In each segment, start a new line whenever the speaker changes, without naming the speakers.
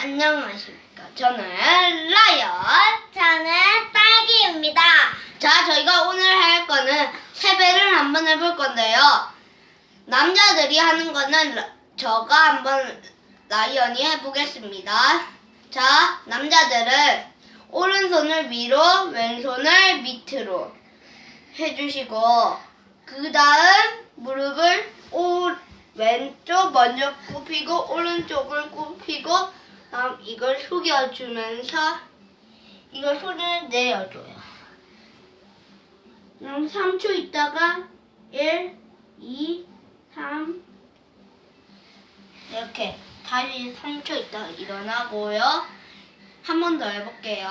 안녕하십니까. 저는 라이언.
저는 딸기입니다.
자, 저희가 오늘 할 거는 세배를 한번 해볼 건데요. 남자들이 하는 거는 라- 저가 한번 라이언이 해보겠습니다. 자, 남자들은 오른손을 위로, 왼손을 밑으로 해주시고, 그 다음 무릎을 오, 왼쪽 먼저 굽히고, 오른쪽을 굽히고, 다음 이걸 숙여주면서, 이걸 손을 내려줘요. 그럼 3초 있다가 1, 2, 3 이렇게 다시 3초 있다가 일어나고요. 한 번 더 해볼게요.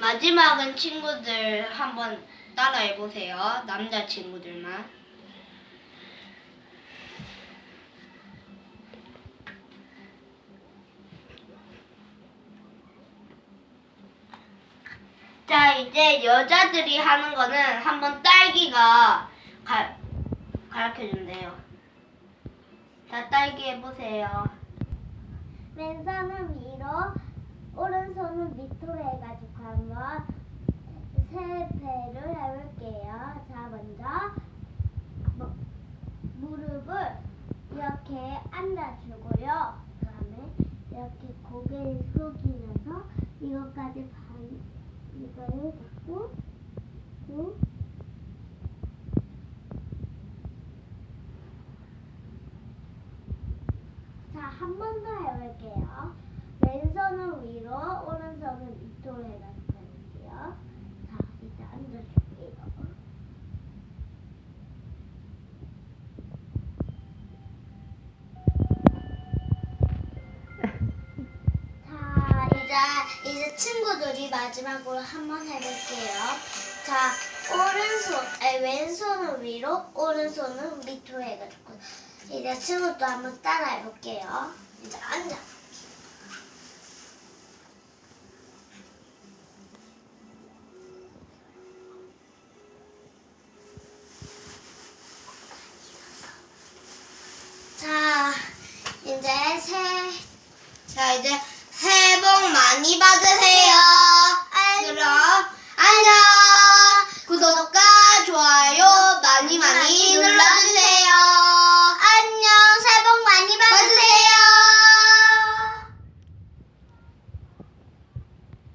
마지막은 친구들 한번 따라해 보세요. 남자 친구들만. 자, 이제 여자들이 하는 거는 한번 딸기가 가, 가르쳐 준대요. 자, 딸기 해보세요.
왼손은 위로, 오른손은 밑으로 해가지고 한번 세 배를 해볼게요. 자, 먼저 무- 무릎을 이렇게 앉아주고요. 그 다음에 이렇게 고개를 숙이면서 이것까지 반 이거를 잡고 쭉 자, 한 번 더 해볼게요. 왼손은 자, 이제, 친구들이 마지막으로 한번 해볼게요. 자, 오른손, 아니, 왼손은 위로, 오른손은 밑으로 해가지고. 이제 친구도 한번 따라 해볼게요. 이제 앉아. 자, 이제 새,
자, 이제 bom, mas...